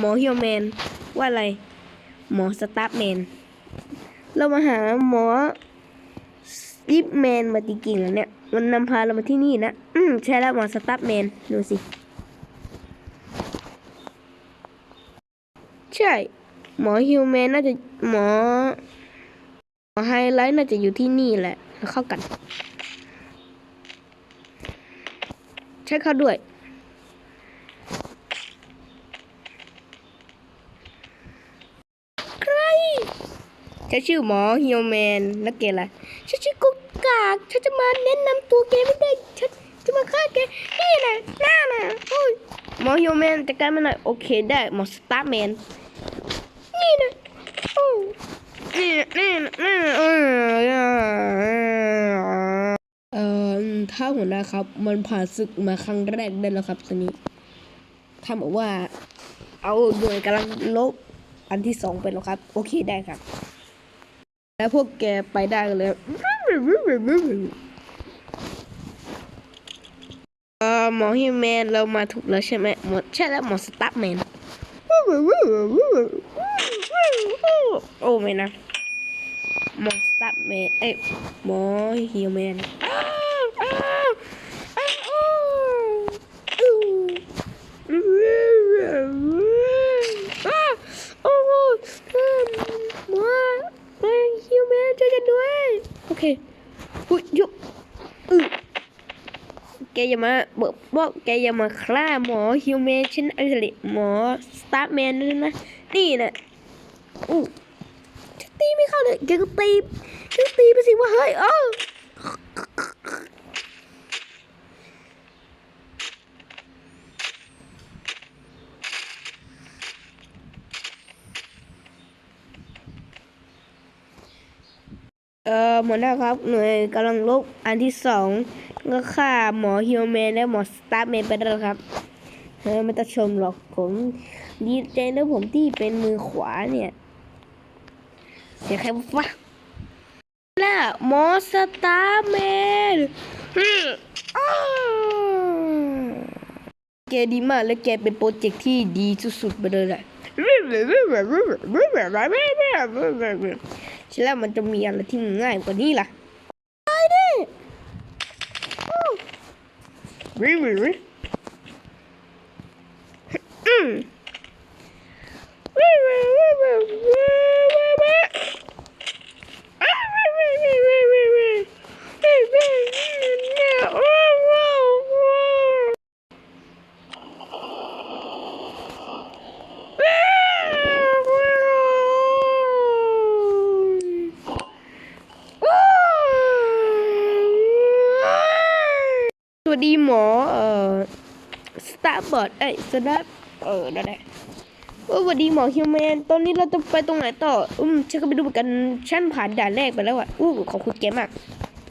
หมอฮิวแมนว่าอะไร หมอสตาร์แมนเรามาหาหมอสลิปแมนมาจริงๆแล้วเนี่ย มันนำพาเรามาที่นี่นะ อืมใช่แล้วหมอสตาร์แมนดูสิ ใช่ หมอฮิวแมนน่าจะหมอหมอไฮไลท์น่าจะอยู่ที่นี่แหละมาเข้ากัน ใช่เข้าด้วย ใคร ฉันชื่อหมอฮิวแมนแล้วแกล่ะฉันชื่อกุ๊กกากฉันจะมาแนะนำตัวแกไม่ได้ฉันจะมาฆ่าแกนี่นะหน้าน่ะโอ้ยหมอฮิวแมนจัดการมันหน่อยโอเคได้หมอสตาร์แมนนี่นะโอ้ยนี่นี่นี่เออถ้าหัวหน้าครับ มันผ่านศึกมาครั้งแรกได้แล้วครับตอนนี้ถ้าบอกว่า เอาหน่วยกำลังลบอันที่สองไปแล้วครับ โอเคได้ครับ แล้วพวกแกไปได้กันเลยเออหมอฮิวแมนเรามาถูกแล้วใช่ไหมหมดใช่แล้วหมอสตาร์แมนโอ้ไม่นะหมอสตาร์แมนเอ้ยหมอฮิวแมนอ้าวอ้าวอ้าวอ้าวโอ้โหหมอหมอฮิวแมนช่วยกันด้วย โอ เคอุ้ยยุบอือแกอย่ามาเบอกว่าแกอย่ามาฆ่าหมอฮิวแมนฉันอะไรหมอสตาร์แมนนั่นนะนี่นะอู้ตีไม่เข้าเลยแกก็ตีแกก็ตีไปสิว่าเฮ้ยเออ เออหมดแล้วครับ หน่วยกำลังลบอันที่สองก็ฆ่าหมอฮิวแมนและหมอสตาร์แมนไปแล้วครับเออไม่ต้องชมหรอกผมดีใจนะผมที่เป็นมือขวาเนี่ยเสียใครวะล่ะหมอสตาร์แมนอืมอ้าวแกดีมากและแกเป็นโปรเจกต์ที่ดีสุดๆไปเลยแหละ ฉันแล้วมันจะมีอะไรที่ง่ายกว่านี้ล่ะไปดิวิววิอืมวิววิววิววิววิววิว สวัสดีหมอ เอ่อสตาร์บอร์ดเอ้ยสตาร์เออนั่นแหละเออสวัสดีหมอฮิวแมน ตอนนี้เราจะไปตรงไหนต่อ อืม ฉันก็ไปดูเหมือนกัน ฉันผ่านด่านแรกไปแล้วอะ อู้ขอบคุณแกมาก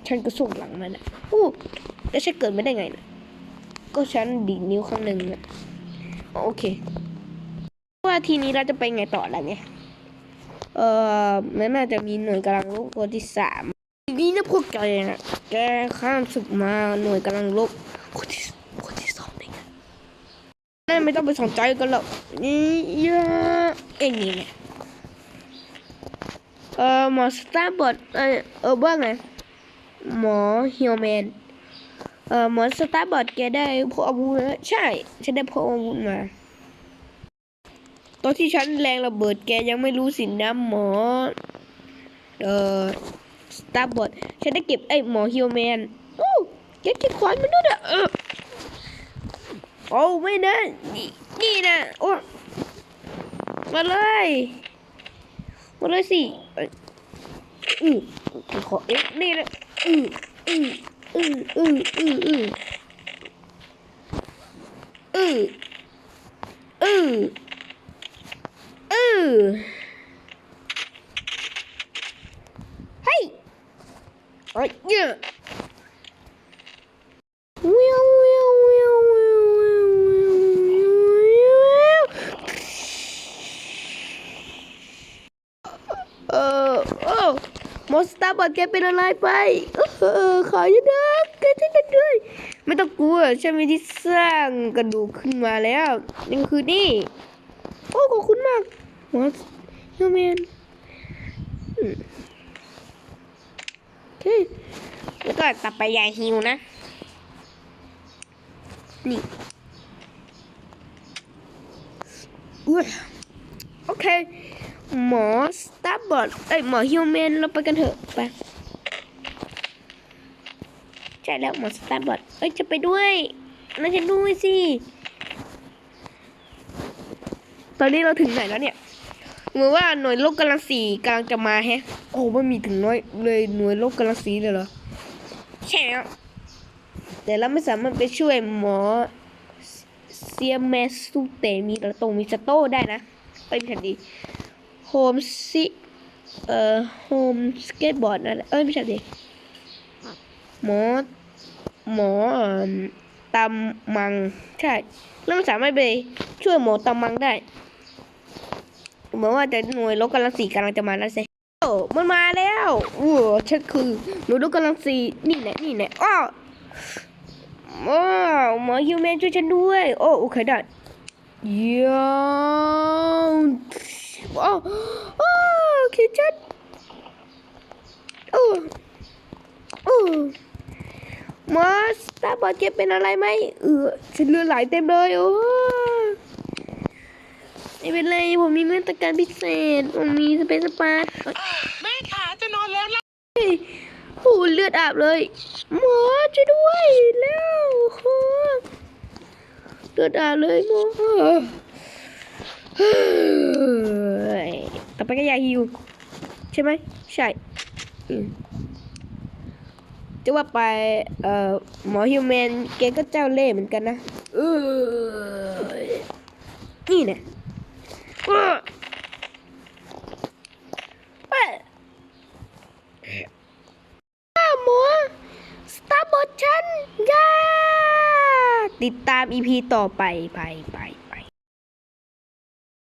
ฉันก็ส่งหลังมันอะ อู้แล้วฉันเกิดไม่ได้ไงนะก็ฉันดีนิ้วข้างหนึ่งอะโอเค ว่าทีนี้เราจะไปไงต่อล่ะเนี่ย เออมันน่าจะมีหน่วยกำลังรบตัวที่สามทีนี้นะพวกแกแกข้ามศึกมาหน่วยกำลังรบ คนที่คนที่สองนี่ไงนั่นไม่ต้องไปสนใจกันหรอกนี่ยาเอ็งนี่เนี่ยเออหมอสตาร์บอดเออเออว่าไงหมอฮิวแมนเออหมอสตาร์บอดแกได้พกอาวุธแล้วใช่ ฉันได้พกอาวุธมา ตอนที่ฉันแรงระเบิดแกยังไม่รู้สินะหมอ เออสตาร์บอดฉันได้เก็บไอ้หมอฮิวแมนโอ้ เก็บขวานมันด้วยนะเออโอ้ไม่นะนี่นี่นะโอ้มาเลยมาเลยสิอือขอเอ๊ะนี่นะอืออืออืออืออืออืออืออืออือเฮ้ยเอ้ยเยอะ Meow, meow, meow, meow, meow, meow. เออโอ้มอสตาร์บอดแกเป็นอะไรไปเออขอจะดักแกจะดักด้วย ไม่ต้องกลัวฉันมีที่สร้างกระดูกขึ้นมาแล้วนี่คือนี่ โอ้ขอบคุณมากมอฮิวแมนโอเคแล้วก็ต่อไปยายฮิวนะ นี่อุ้ยโอเค หมอสตาร์บอร์ดเอ้ยหมอฮิวแมนเราไปกันเถอะไปใช่แล้วหมอสตาร์บอร์ดเอ้ยจะไปด้วยน่าจะด้วยสิตอนนี้เราถึงไหนแล้วเนี่ยเหมือนว่าหน่วยโลกกำลังสีกำลังจะมาแฮะ โอ้ไม่มีถึงน้อยเลยหน่วยโลกกำลังสีเลยเหรอใช่แล้วแต่เราไม่สามารถไปช่วยหมอเซียมแมสซูเตมีกระตรงมีสโต้ได้นะไปทันดี โฮมซิเอ่อโฮมสเก็ตบอร์ดนั่นแหละเอ้ยไม่ใช่ดิหมอหมอตำมังใช่เราไม่สามารถไปช่วยหมอตำมังได้เหมือนว่าจะหน่วยลบกำลังสี่กำลังจะมาแล้วสิโอ้มันมาแล้วโอ้ฉันคือหน่วยลบกำลังสี่นี่แหละนี่แหละอ้าวว้าวหมอฮิวแมนช่วยฉันด้วย โอ้โอเคได้เยี่ยม โอ้โอ้โอเคชัดโอ้โอ้หมอสตาร์บอร์ดเก็บเป็นอะไรไหมเออฉันเลือดไหลเต็มเลยโอ้ไม่เป็นไรผมมีมาตรการพิเศษ ผมมีสเปซสปาแม่ขาจะนอนแล้วล่ะเฮ้ยโอ้เลือดอาบเลยหมอช่วยด้วยแล้วโอ้เลือดอาบเลยหมอเฮ้ย ต่อไปก็ยาฮิวใช่ไหมใช่จะว่าไปเอ่อหมอฮิวแมนแกก็เจ้าเล่ห์เหมือนกันนะเออนี่เนี่ยเอ้อเอ้ยอ้าวหมอสตาร์บอทฉันยาติดตามอีพีต่อไปไปไป